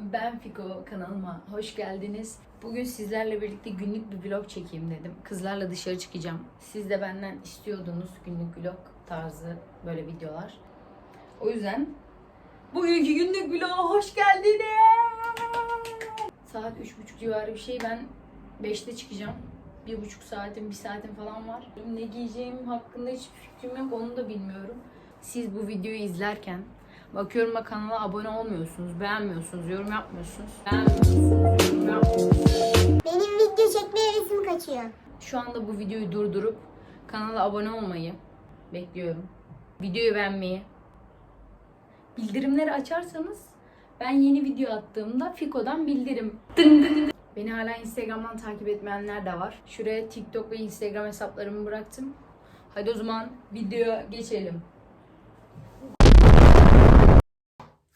ben Fiko kanalıma hoş geldiniz. Bugün sizlerle birlikte günlük bir vlog çekeyim dedim. Kızlarla dışarı çıkacağım. Siz de benden istiyordunuz günlük vlog tarzı böyle videolar. O yüzden bugünkü günlük vloga hoş geldiniz. Saat 3.30 civarı bir şey. Ben 5'te çıkacağım. Bir buçuk saatim, bir saatim falan var. Ne giyeceğim hakkında hiçbir fikrim yok. Onu da bilmiyorum. Siz bu videoyu izlerken bakıyorum da kanala abone olmuyorsunuz, beğenmiyorsunuz, yorum yapmıyorsunuz. Beğenmiyorsunuz, yorum yapmıyorsunuz. Benim video çekmeye resim kaçıyor. Şu anda bu videoyu durdurup kanala abone olmayı bekliyorum. Videoyu beğenmeyi, bildirimleri açarsanız ben yeni video attığımda Fiko'dan bildirim. Dın dın dın. Beni hala Instagram'dan takip etmeyenler de var. Şuraya TikTok ve Instagram hesaplarımı bıraktım. Hadi o zaman videoya geçelim.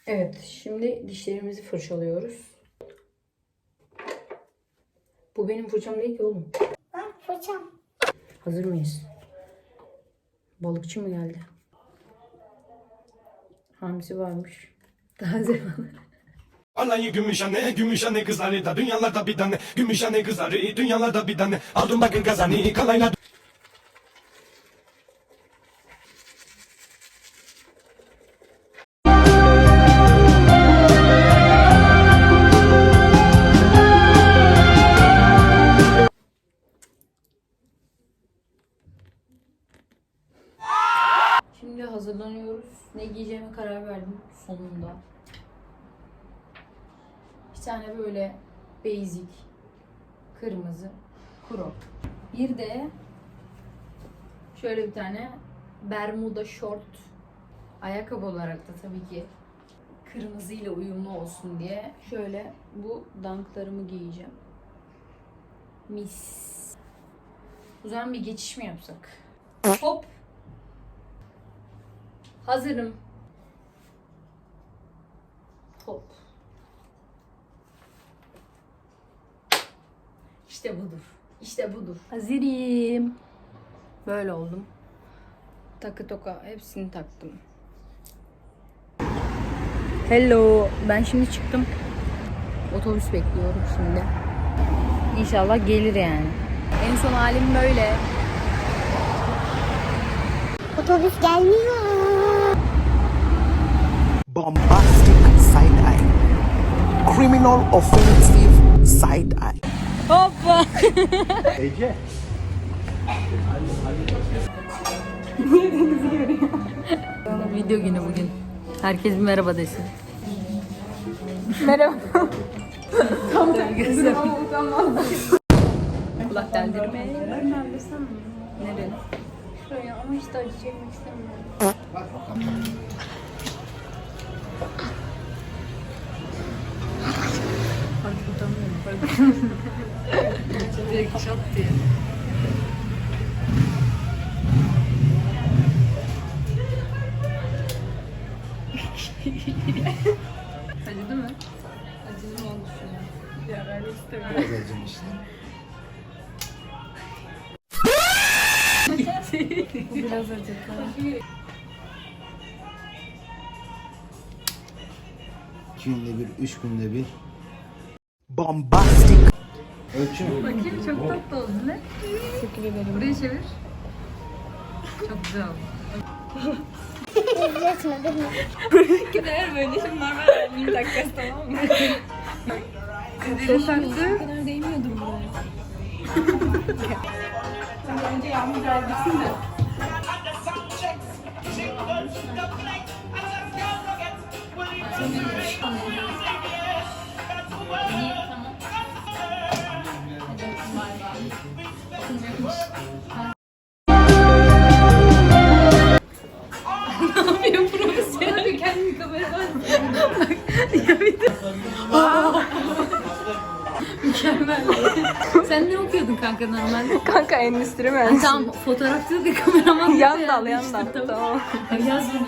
Evet, şimdi dişlerimizi fırçalıyoruz. Bu benim fırçam değil ki oğlum. Bak fırçam. Hazır mıyız? Balıkçı mı geldi? Hamsi varmış. Taze balık. Anayı gümüş anne, gümüş anne kızları da dünyalarda bir tane Gümüş anne kızları dünyalarda bir tane Aldım bakın kazanı kalayla hazırlanıyoruz. Ne giyeceğime karar verdim sonunda. Bir tane böyle basic kırmızı crop. Bir de şöyle bir tane bermuda short ayakkabı olarak da tabii ki kırmızıyla uyumlu olsun diye şöyle bu danklarımı giyeceğim. Mis. O zaman bir geçiş mi yapsak? Hop. Hazırım. Hop. İşte budur. İşte budur. Hazırım. Böyle oldum. Takı toka hepsini taktım. Hello. Ben şimdi çıktım. Otobüs bekliyorum şimdi. İnşallah gelir yani. En son halim böyle. Otobüs gelmiyor. Bombastic side eye, criminal offensive side eye. Hoppa. Video günü bugün. Herkes bir merhaba desin. Merhaba. Tam tersi. Kulak deldirme. Ben neredesem Nereye? Şuraya ama hiç acı çekmek istemiyorum. Direkt çat diye. Acıdı mı? Acıdı mı ben istemiyorum. Biraz acımıştı. Biraz acıdı. İki günde bir, üç günde bir. Bombastic Ölçü mü? Bakayım çok tatlı oldu ne? Teşekkür ederim. Buraya çevir. Çok güzel oldu. İzletme beni. Gider böyle şimdi normal mini takacağız tamam mı? Kızları taktı. kadar değmiyordum buraya. Önce yağmur biraz bitsin de. Mükemmel. Sen ne okuyordun kanka normalde? Kanka endüstri mühendisi. Tam fotoğrafçılık ve kameraman. Yan dal yan dal. Tamam. Yaz bunu.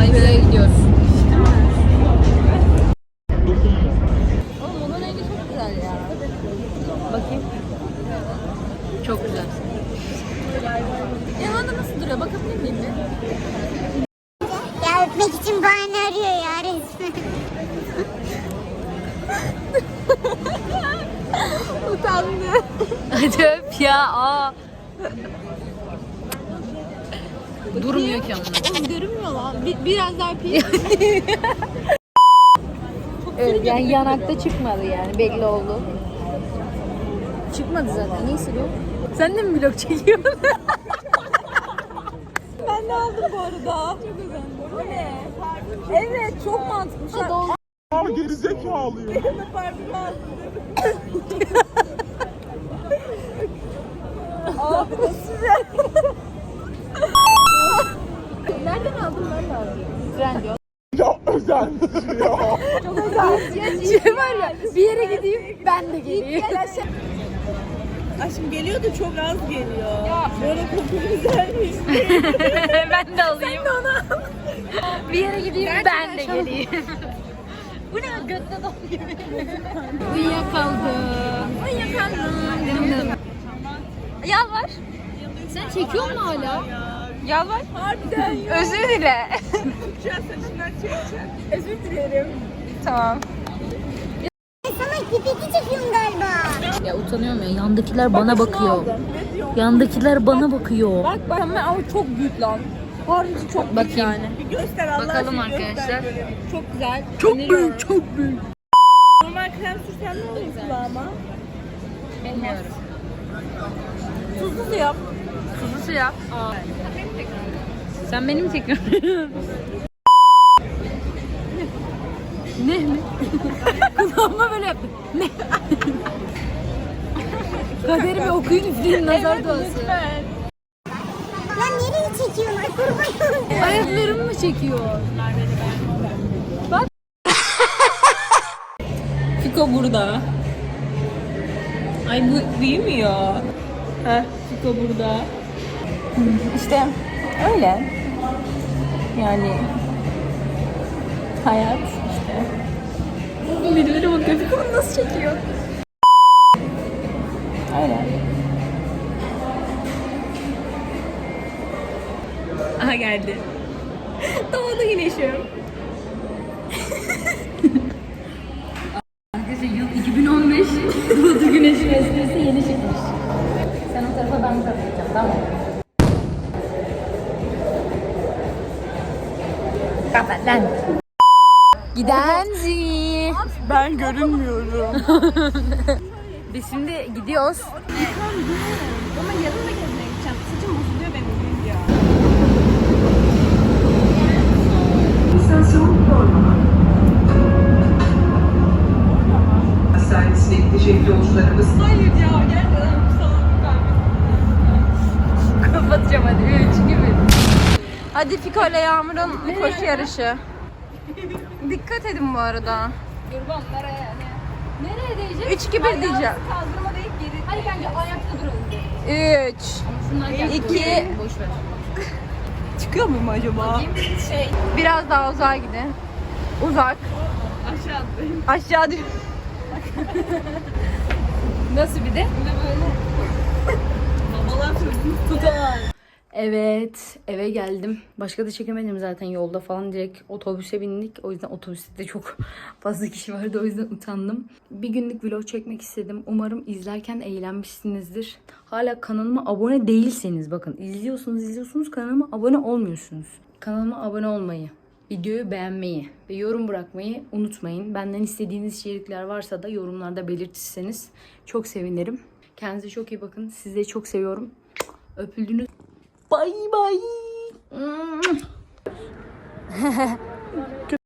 Ayva'ya gidiyoruz. Oğlum onun rengi çok güzel ya. Bakayım. Çok güzel. Yanında nasıl duruyor? Bakabilir miyim bir? Ya öpmek için bahane arıyor ya resmen. Utandı. Hadi öp ya. Aa. Durmuyor ki ama. Oğlum görünmüyor lan. Bir, biraz daha öpeyim. Evet, yani yanakta çıkmadı yani belli oldu. Çıkmadı zaten. Neyse bu. Sen de mi vlog çekiyorsun? ben de aldım bu arada. Çok özendim. Bu ne? Evet çok mantıklı. Şu an... Aa gerizekalı. Benim de parfüm aldım. Şey var ya bir yere gideyim ben de geleyim. Aşkım geliyor da çok az geliyor. Ya. Böyle koku güzelmiş. ben de alayım. Bir yere gideyim ben de geleyim. Bu ne götte dom gibi. Uyuyakaldım. Uyuyakaldım. Yalvar. Sen çekiyor musun hala? Yalvar. Harbiden ya. Özür dile. Özür dilerim. Tamam. Sana pipeti çekiyorum galiba. Ya utanıyorum ya. Yandakiler bana bakıyor. Yandakiler bana bakıyor. Bak bak ama ama çok büyük lan. Harbi çok büyük Bakayım. yani. Bir göster Allah Bakalım aşkına göster arkadaşlar. görelim. Çok güzel. Çok Öneriyorum. büyük, çok büyük. Normal krem sürsen ne olur kulağıma? Bilmiyorum. Tuzlu su yap. Tuzlu su yap. Sen beni mi çekiyorsun? ne mi? Kulağıma böyle yaptın. Ne? Kaderimi okuyun üfleyin nazar duası. Lan nereye çekiyorsun? Kurban. Ayaklarımı mı çekiyor? Fiko burada. Ay bu büyümüyor. Heh, Fiko burada. İşte öyle. Yani hayat işte. Birileri bakıyor Fiko nasıl çekiyor. Öyle. Aha geldi. Doğdu güneşim. Kapat lan. Gidenzi. Ben görünmüyorum. Biz şimdi gidiyoruz. Ama yarın da gezmeye gideceğim. Saçım bozuluyor benim bugün ya. Servisine gidecek yolcularımız Hayır ya gerçekten bu salak Kapatacağım hadi 3 gibi. Hadi Fiko ile Yağmur'un koşu yarışı. Dikkat edin bu arada. Kurban nereye? Nereye değeceğiz? 3 2 1 diyeceğim. Kaldırma değil geri. Hadi bence ayakta duralım. 3 Şunlar gel. İki. Boş ver. Çıkıyor muyum acaba? Şey. Biraz daha uzağa gidin. Uzak. Aşağı Aşağı düş. Nasıl bir de? Babalar çocuğunu tutar. Evet, eve geldim. Başka da çekemedim zaten yolda falan direkt otobüse bindik. O yüzden otobüste de çok fazla kişi vardı o yüzden utandım. Bir günlük vlog çekmek istedim. Umarım izlerken eğlenmişsinizdir. Hala kanalıma abone değilseniz bakın izliyorsunuz izliyorsunuz kanalıma abone olmuyorsunuz. Kanalıma abone olmayı, videoyu beğenmeyi ve yorum bırakmayı unutmayın. Benden istediğiniz içerikler varsa da yorumlarda belirtirseniz çok sevinirim. Kendinize çok iyi bakın. Sizi çok seviyorum. Öpüldünüz. 拜拜。嗯，嘿嘿。